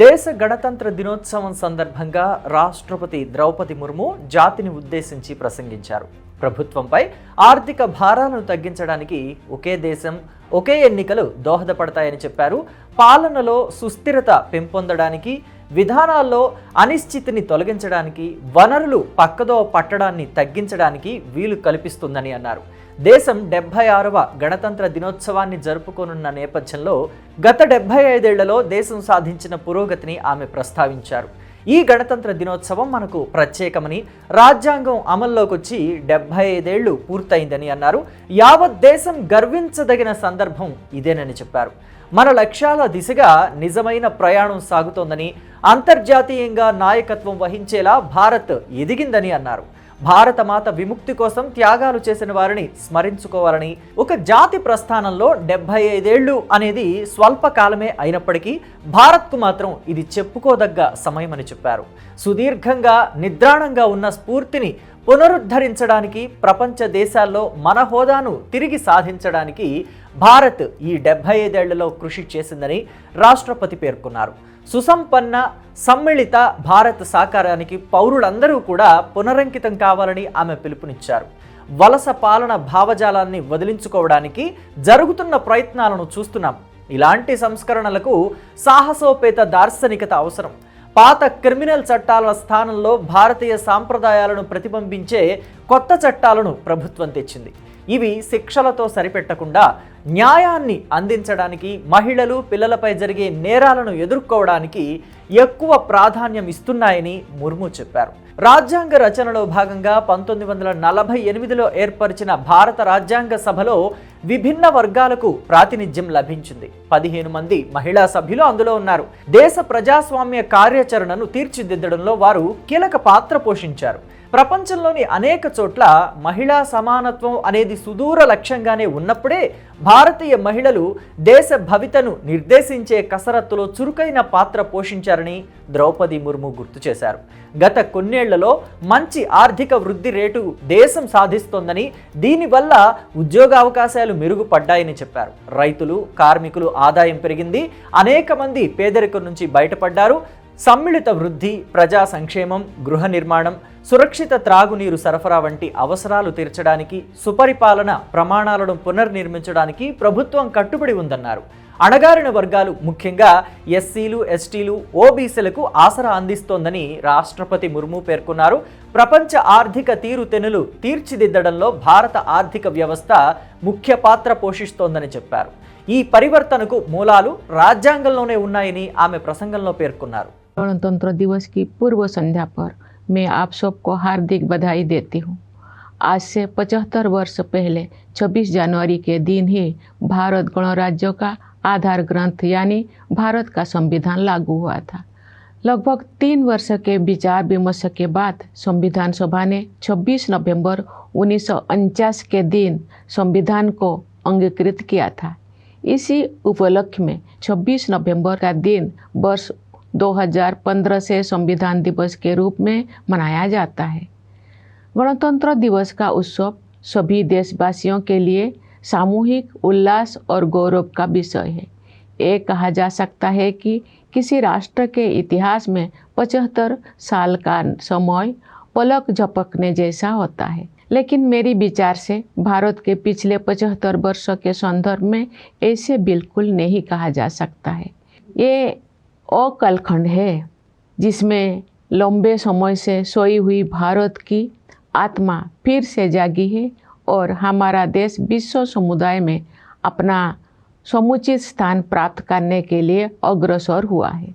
దేశ గణతంత్ర దినోత్సవం సందర్భంగా రాష్ట్రపతి ద్రౌపది ముర్ము జాతిని ఉద్దేశించి ప్రసంగించారు. ప్రభుత్వంపై ఆర్థిక భారాలను తగ్గించడానికి ఒకే దేశం ఒకే ఎన్నికలు దోహదపడతాయని చెప్పారు. పాలనలో సుస్థిరత పెంపొందడానికి విధానాల్లో అనిశ్చితిని తొలగించడానికి వనరులు పక్కదో పట్టడాన్ని తగ్గించడానికి వీలు కల్పిస్తుందని అన్నారు. దేశం డెబ్బై ఆరవ గణతంత్ర దినోత్సవాన్ని జరుపుకోనున్న నేపథ్యంలో గత డెబ్బై ఐదేళ్ళలో దేశం సాధించిన పురోగతిని ఆమె ప్రస్తావించారు. ఈ గణతంత్ర దినోత్సవం మనకు ప్రత్యేకమని రాజ్యాంగం అమల్లోకి వచ్చి డెబ్బై ఐదేళ్ళు పూర్తయిందని అన్నారు. యావత్ దేశం గర్వించదగిన సందర్భం ఇదేనని చెప్పారు. మన లక్ష్యాల దిశగా నిజమైన ప్రయాణం సాగుతోందని అంతర్జాతీయంగా నాయకత్వం వహించేలా భారత్ ఎదిగిందని అన్నారు. భారతమాత విముక్తి కోసం త్యాగాలు చేసిన వారిని స్మరించుకోవాలని ఒక జాతి ప్రస్థానంలో డెబ్బై ఐదేళ్ళు అనేది స్వల్పకాలమే అయినప్పటికీ భారత్కు మాత్రం ఇది చెప్పుకోదగ్గ సమయమని చెప్పారు. సుదీర్ఘంగా నిద్రాణంగా ఉన్న స్ఫూర్తిని పునరుద్ధరించడానికి ప్రపంచ దేశాల్లో మన హోదాను తిరిగి సాధించడానికి భారత్ ఈ డెబ్బై ఐదేళ్ళలో కృషి చేసిందని రాష్ట్రపతి పేర్కొన్నారు. సుసంపన్న సమ్మిళిత భారత్ సాకారానికి పౌరులందరూ కూడా పునరంకితం కావాలని ఆమె పిలుపునిచ్చారు. వలస పాలన భావజాలాన్ని వదిలించుకోవడానికి జరుగుతున్న ప్రయత్నాలను చూస్తున్నాం. ఇలాంటి సంస్కరణలకు సాహసోపేత దార్శనికత అవసరం. పాత క్రిమినల్ చట్టాల స్థానంలో భారతీయ సాంప్రదాయాలను ప్రతిబింబించే కొత్త చట్టాలను ప్రభుత్వం తెచ్చింది. ఇవి శిక్షలతో సరిపెట్టకుండా న్యాయాన్ని అందించడానికి మహిళలు పిల్లలపై జరిగే నేరాలను ఎదుర్కోవడానికి ఎక్కువ ప్రాధాన్యం ఇస్తున్నాయని ముర్ము చెప్పారు. రాజ్యాంగ రచనలో భాగంగా పంతొమ్మిది వందల నలభై ఎనిమిదిలో ఏర్పరిచిన భారత రాజ్యాంగ సభలో విభిన్న వర్గాలకు ప్రాతినిధ్యం లభించింది. పదిహేను మంది మహిళా సభ్యులు అందులో ఉన్నారు. దేశ ప్రజాస్వామ్య కార్యాచరణను తీర్చిదిద్దడంలో వారు కీలక పాత్ర పోషించారు. ప్రపంచంలోని అనేక చోట్ల మహిళా సమానత్వం అనేది సుదూర లక్ష్యంగానే ఉన్నప్పుడే భారతీయ మహిళలు దేశ భవితను నిర్దేశించే కసరత్తులో చురుకైన పాత్ర పోషించారని ద్రౌపది ముర్ము గుర్తు చేశారు. గత కొన్నేళ్ళలో మంచి ఆర్థిక వృద్ధి రేటు దేశం సాధిస్తోందని దీనివల్ల ఉద్యోగ అవకాశాలు మెరుగుపడ్డాయని చెప్పారు. రైతులు కార్మికులు ఆదాయం పెరిగింది. అనేక మంది పేదరికం నుంచి బయటపడ్డారు. సమ్మిళిత వృద్ధి ప్రజా సంక్షేమం గృహ నిర్మాణం సురక్షిత త్రాగునీరు సరఫరా వంటి అవసరాలు తీర్చడానికి సుపరిపాలన ప్రమాణాలను పునర్నిర్మించడానికి ప్రభుత్వం కట్టుబడి ఉందన్నారు. అణగారిన వర్గాలు ముఖ్యంగా ఎస్సీలు ఎస్టీలు ఓబీసీలకు ఆసరా అందిస్తోందని రాష్ట్రపతి ముర్ము పేర్కొన్నారు. ప్రపంచ ఆర్థిక తీరుతెనులు తీర్చిదిద్దడంలో భారత ఆర్థిక వ్యవస్థ ముఖ్య పాత్ర పోషిస్తోందని చెప్పారు. ఈ పరివర్తనకు మూలాలు రాజ్యాంగంలోనే ఉన్నాయని ఆమె ప్రసంగంలో పేర్కొన్నారు. గణతంత్ర దివస్కి పూర్వ సంధ్యా मैं आप सबको हार्दिक बधाई देती हूँ। आज से 75 वर्ष पहले 26 जनवरी के दिन ही भारत गणराज्य का आधार ग्रंथ यानी भारत का संविधान लागू हुआ था। लगभग तीन वर्ष के विचार विमर्श के बाद संविधान सभा ने 26 नवंबर उन्नीस सौ उनचास के दिन संविधान को अंगीकृत किया था। इसी उपलक्ष्य में 26 नवंबर का दिन वर्ष 2015 से संविधान दिवस के रूप में मनाया जाता है। गणतंत्र दिवस का उत्सव सभी देशवासियों के लिए सामूहिक उल्लास और गौरव का विषय है। ये कहा जा सकता है कि किसी राष्ट्र के इतिहास में पचहत्तर साल का समय पलक झपकने जैसा होता है। लेकिन मेरी विचार से भारत के पिछले पचहत्तर वर्षों के संदर्भ में ऐसे बिल्कुल नहीं कहा जा सकता है। ये अकलखंड है, जिसमें लंबे समय से सोई हुई भारत की आत्मा फिर से जागी है और हमारा देश विश्व समुदाय में अपना समुचित स्थान प्राप्त करने के लिए अग्रसर हुआ है।